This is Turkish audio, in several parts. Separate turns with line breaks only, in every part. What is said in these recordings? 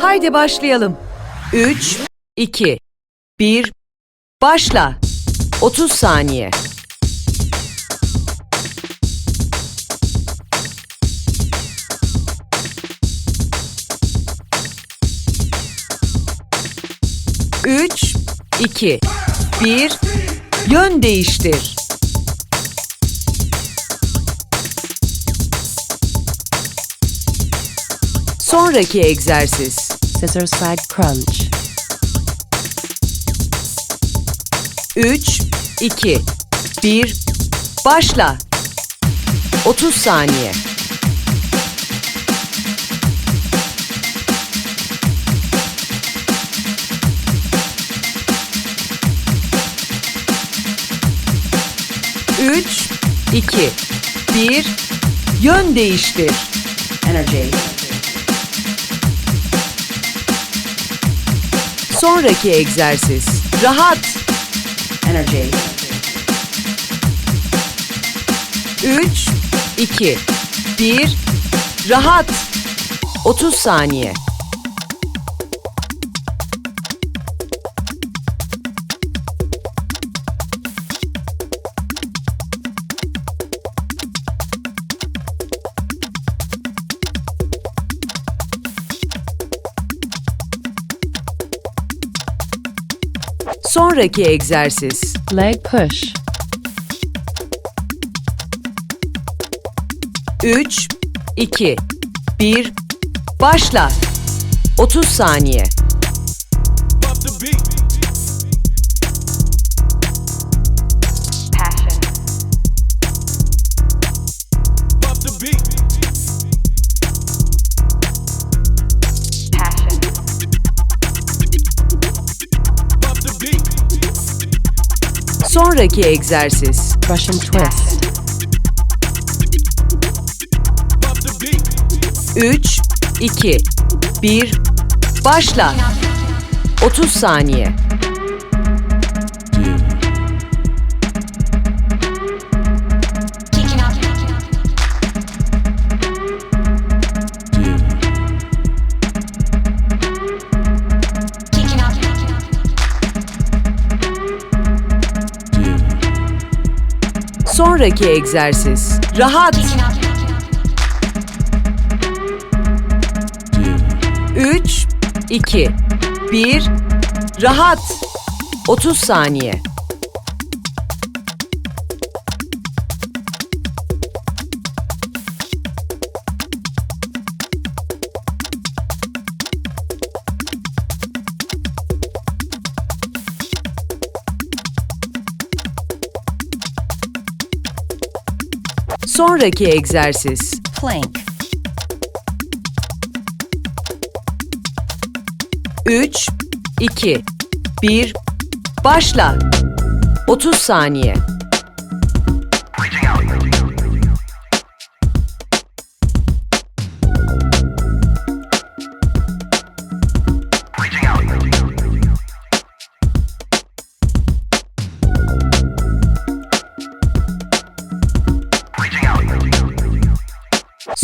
Haydi başlayalım. 3, 2, 1, başla. 30 saniye. Üç, iki, bir, yön değiştir. Sonraki egzersiz.
Scissor side crunch.
3, 2, 1, başla. 30 saniye. Üç, iki, bir, yön değiştir.
Energy.
Sonraki egzersiz. Rahat.
Energy.
3, 2, 1, rahat. 30 saniye. Sonraki egzersiz.
Leg push.
3, 2, 1, başla. 30 saniye. Sonraki egzersiz.
Russian twist.
passion,
Bump the beat.
3, 2, 1, başla. 30 saniye. Sonraki egzersiz. Rahat.
kicking up,
3, 2, 1, rahat. 30 saniye. Sonraki egzersiz.
Plank.
3, 2, 1, başla. 30 saniye.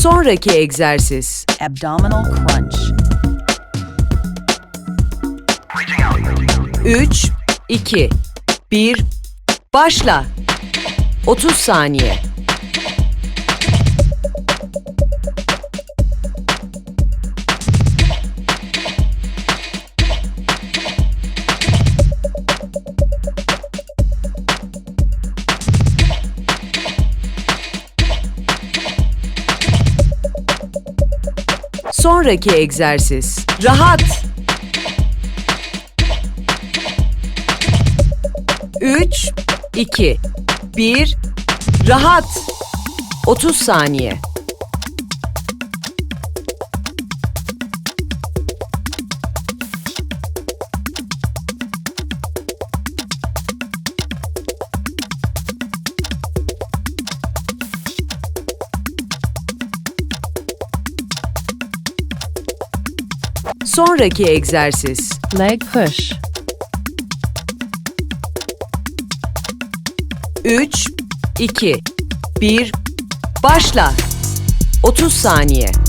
Sonraki egzersiz.
Abdominal crunch.
3, 2, 1, başla. 30 saniye. Sonraki egzersiz. Rahat. 3, 2, 1, rahat. 30 saniye. Sonraki egzersiz.
Leg push.
3, 2, 1, başla. 30 saniye.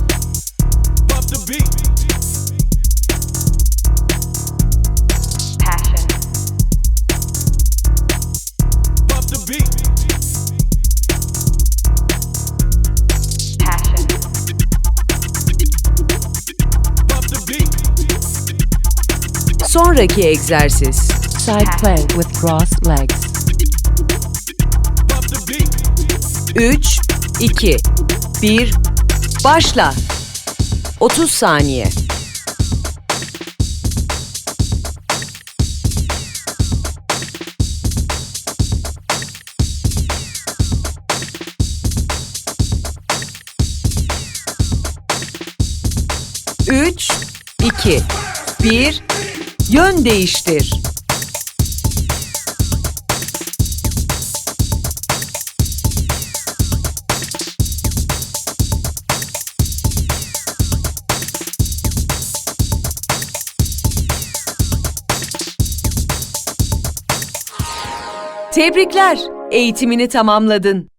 Sonraki egzersiz.
Side play with crossed legs.
Bump the beat.
3, 2, 1, başla. 30 saniye. Üç, iki, bir, yön değiştir. Tebrikler, eğitimini tamamladın.